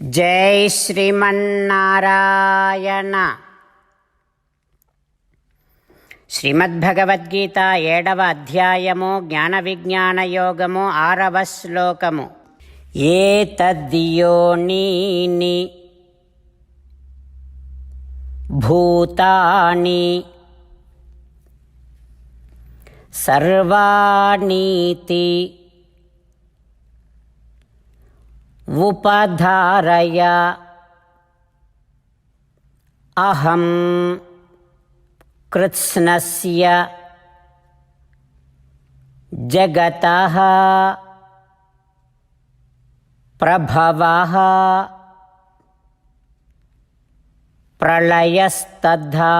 జై శ్రీమన్నారాయణ. శ్రీమద్భగవద్గీత ఏడవ అధ్యాయము జ్ఞాన విజ్ఞాన యోగము ఆరవ శ్లోకము. ఏ తద్యోనీని భూతాని సర్వాణీతి उपधारय। अहं कृत्स्नस्य जगतः प्रभवः प्रलयस्तद्धा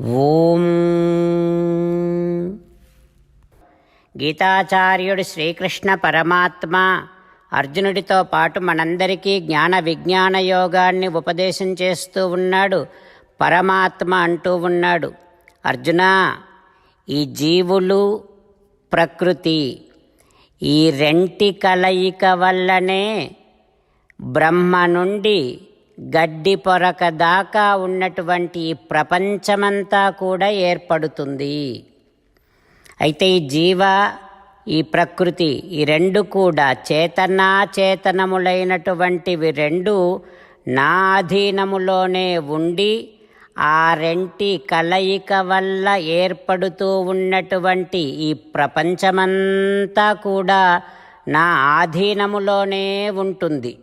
ॐ గీతాచార్యుడు శ్రీకృష్ణ పరమాత్మ అర్జునుడితో పాటు మనందరికీ జ్ఞాన విజ్ఞాన యోగాన్ని ఉపదేశం చేస్తూ ఉన్నాడు. పరమాత్మ అంటూ ఉన్నాడు. అర్జున ఈ జీవులు ప్రకృతి ఈ రెంటి కలయిక వల్లనే బ్రహ్మ నుండి గడ్డి పొరక దాకా ఉన్నటువంటి ఈ ప్రపంచమంతా కూడా ఏర్పడుతుంది. అయితే ఈ జీవ ఈ ప్రకృతి ఈ రెండు కూడా చేతనాచేతనములైనటువంటివి రెండు నా అధీనములోనే ఉండి ఆ రెంటి కలయిక వల్ల ఏర్పడుతూ ఉన్నటువంటి ఈ ప్రపంచమంతా కూడా నా ఆధీనములోనే ఉంటుంది.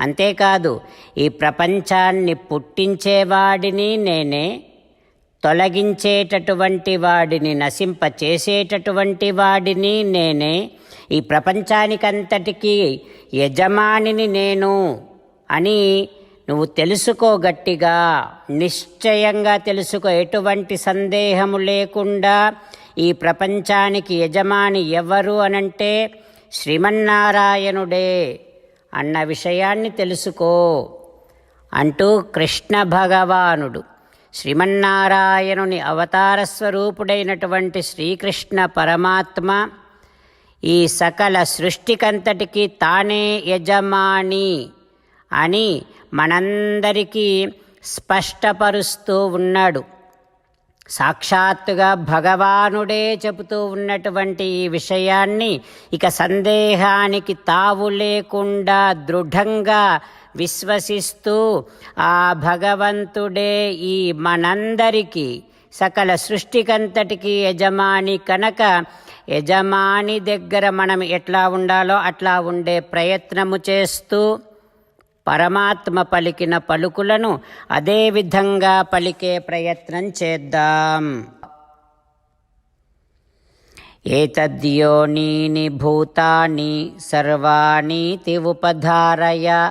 అంతేకాదు ఈ ప్రపంచాన్ని పుట్టించేవాడిని నేనే తొలగించేటటువంటి వాడిని నశింపచేసేటటువంటి వాడిని నేనే. ఈ ప్రపంచానికంతటికీ యజమానిని నేను అని నువ్వు తెలుసుకో గట్టిగా. నిశ్చయంగా తెలుసుకో. ఎటువంటి సందేహము లేకుండా ఈ ప్రపంచానికి యజమాని ఎవరు అనంటే శ్రీమన్నారాయణుడే అన్న విషయాన్ని తెలుసుకో అంటూ కృష్ణ భగవానుడు శ్రీమన్నారాయణుని అవతార స్వరూపుడైనటువంటి శ్రీకృష్ణ పరమాత్మ ఈ సకల సృష్టికంతటికి తానే యజమాని అని మనందరికీ స్పష్టపరుస్తూ ఉన్నాడు. సాక్షాత్తుగా భగవానుడే చెబుతూ ఉన్నటువంటి ఈ విషయాన్ని ఇక సందేహానికి తావు లేకుండా దృఢంగా విశ్వసిస్తూ ఆ భగవంతుడే ఈ మనందరికీ సకల సృష్టికంతటికి యజమాని కనుక యజమాని దగ్గర మనం ఎట్లా ఉండాలో అట్లా ఉండే ప్రయత్నము చేస్తూ పరమాత్మ పలికిన పలుకులను అదే విధంగా పలికే ప్రయత్నం చేద్దాం. ఏతద్యోనీని భూతాని సర్వాణీతి ఉపధారయ